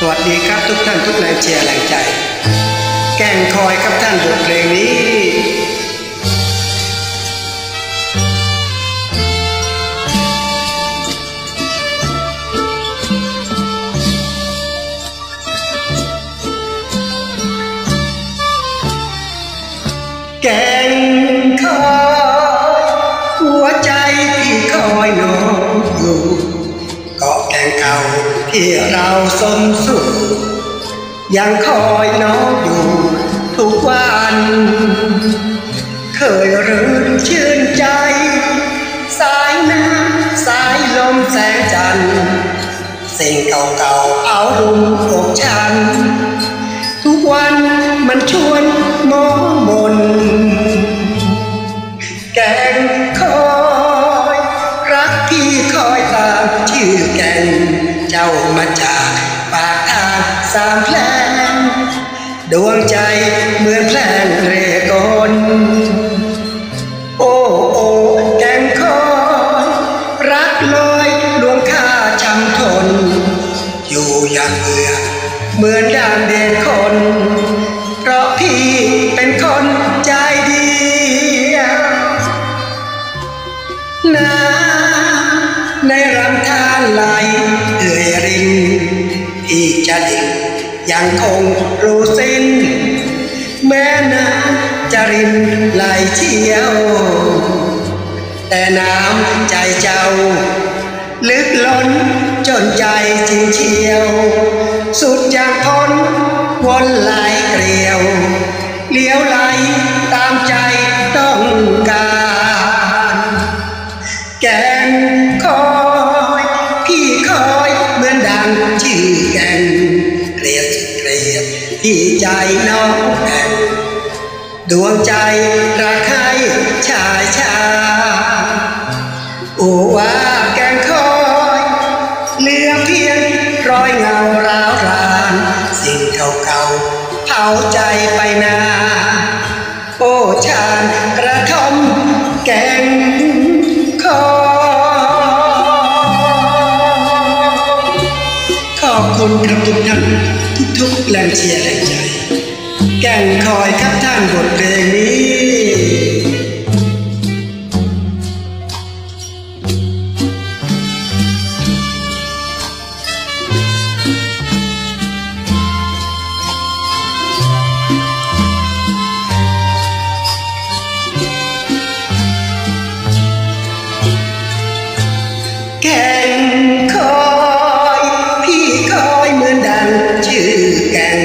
สวัสดีครับทุกท่านทุกแรงเชียร์แรงใจ แก่งคอยครับท่านบทเพลงนี้ แก่ง ที่เราสมสุข ยังคอยน้องอยู่ทุกวัน เคยรื่นชื่นใจ สายน้ำสายลมแสงจันทร์สิ่งเก่าๆเอารุมอกฉัน ทุกวันมันชวนมองมน แกงคอย รักพี่คอยตามชื่อแกง เจ้ามาจากปากทางสามแพลงดวงใจเหมือนแพลงเรกอนโอ้โอ้แกงคอยรักลอยดวงข้าช้ำทน อยู่อย่างเบื่อเหมือนดางเด่นคน เพราะพี่เป็นคนใจดีน้ำในรำธารไหล ที่จะดิ่งยังคงรู้สิ้น แม้น้ำจะรินไหลเชี่ยว แต่น้ำใจเจ้า ลึกล้นจนใจจริงเชียว สุดจากทนวน อยเหมือนดังชื่อแกงเกลียดเกลียดที่ใจน้องแกงดวงใจรักให้ชายชา โอว่าแกงคอยเหลือเพียงรอยเงาร้าวราน สิ่งเก่าๆเผาใจไปนา โอ้ชาน คุณครับทุกท่านทุกแรงเชียร์แรงใจ แก่งคอยครับท่านบทเพลงนี้แก่ แก่ง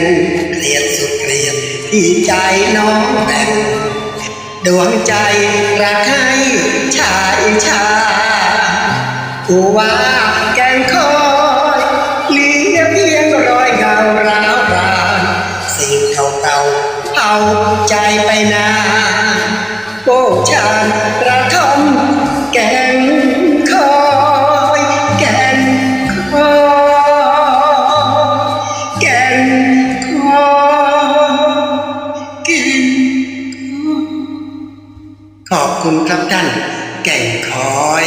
เกลียดสุดเกลียดที่ใจน้องแบ่ง ดวงใจรักให้ชายชากูว่าแก่งคอยเหลือเพียงรอยเงาร้าวรานสิ่งเก่าๆเผาใจไปนานโอ้ชานกระทอมแก ขอบคุณครับท่านแก่งคอย